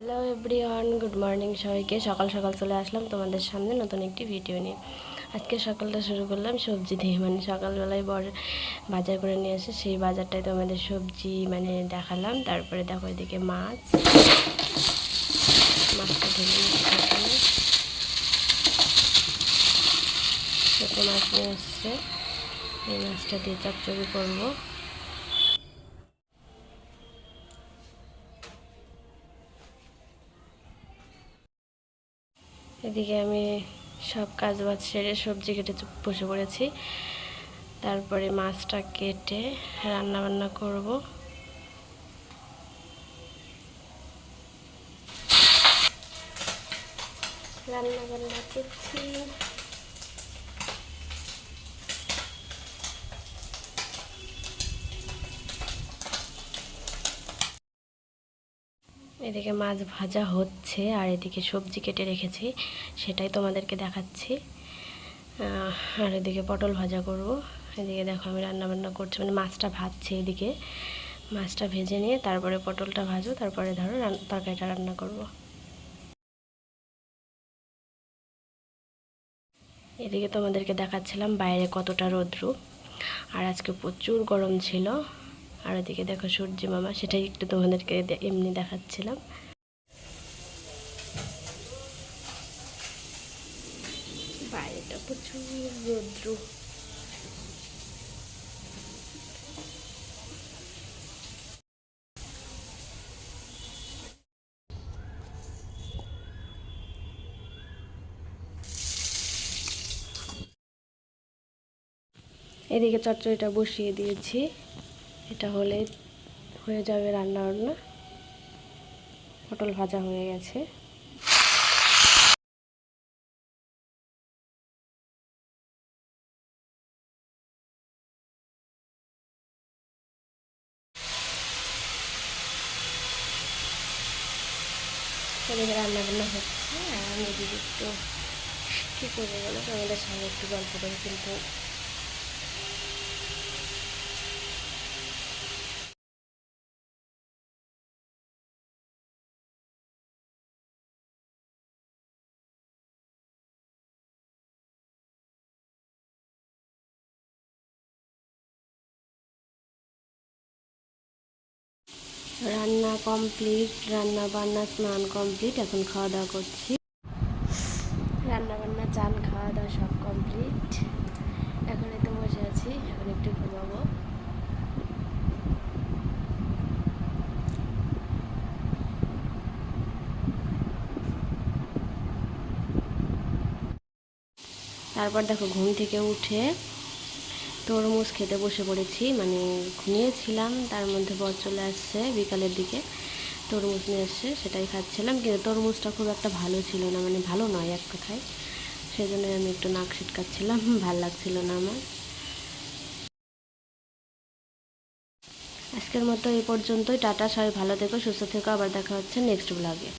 Hello everyone good morning সবাইকে। সকাল সকাল চলে আসলাম তোমাদের সামনে নতুন একটি ভিডিও নিয়ে। আজকে সকালটা শুরু করলাম সবজি দিয়ে। মানে সকালবেলায় বড় বাজার করে নিয়ে এসে সেই বাজারটাই তোমাদের সবজি মানে দেখালাম। তারপরে দেখো এদিকে মাছ। মাছটা ঢেলে মাছ নিয়ে এসছে। এই মাছটা দিয়ে চচ্চড়ি করব। এদিকে আমি সব কাজ বাজ সেরে সবজি কেটে বসে পড়েছি। তারপরে মাছটা কেটে রান্না বান্না করব। রান্না বান্না করছি। এদিকে মাছ ভাজা হচ্ছে আর এদিকে সবজি কেটে রেখেছি, সেটাই তোমাদেরকে দেখাচ্ছি। আর এদিকে পটল ভাজা করব। এদিকে দেখো আমি রান্না বান্না করছি মানে মাছটা ভাজছি এদিকে। মাছটা ভেজে নিয়ে তারপরে পটলটা ভাজো তারপরে ধরো তরকারিটা রান্না করব। এদিকে তোমাদেরকে দেখাচ্ছিলাম বাইরে কতটা রৌদ্র। আর আজকে প্রচুর গরম ছিল। আর ওদিকে দেখো সূর্য মামা, সেটাই একটু তোমাদেরকে এমনি দেখাচ্ছিলাম। বাইরেটা প্রচুর রৌদ্র। এদিকে চচ্চড়িটা বসিয়ে দিয়েছি। এটা হলে হয়ে যাবে রান্না বান্না। পটল ভাজা হয়ে গেছে। এদিকে হচ্ছে, আর আমি একটু কী করব বলো তো? আমাদের সঙ্গে একটু গল্প করি কিন্তু রান্না কমপ্লিট রান্না বান্না, স্নান কমপ্লিট এখন খাওয়া দাওয়া করছি। রান্না বান্না চান খাওয়া দাওয়া সব কমপ্লিট এখন একটু বসে আছি, এখন একটু ঘুমাবো। তারপর দেখো ঘুম থেকে উঠে তরমুজ খেতে বসে পড়েছি মানে ঘুমিয়েছিলাম, তার মধ্যে বর চলে আসছে বিকালের দিকে, তরমুজ নিয়ে এসছে সেটাই খাচ্ছিলাম, কিন্তু তরমুজটা খুব একটা ভালো ছিল না মানে ভালো নয় এক কথায় সেই জন্য আমি একটু নাক ছিটকাচ্ছিলাম ভালো লাগছিল না আমার। আজকের মতো এই পর্যন্তই, টাটা, সবাই ভালো থেকো, সুস্থ থেকো, আবার দেখা হচ্ছে নেক্সট ব্লগে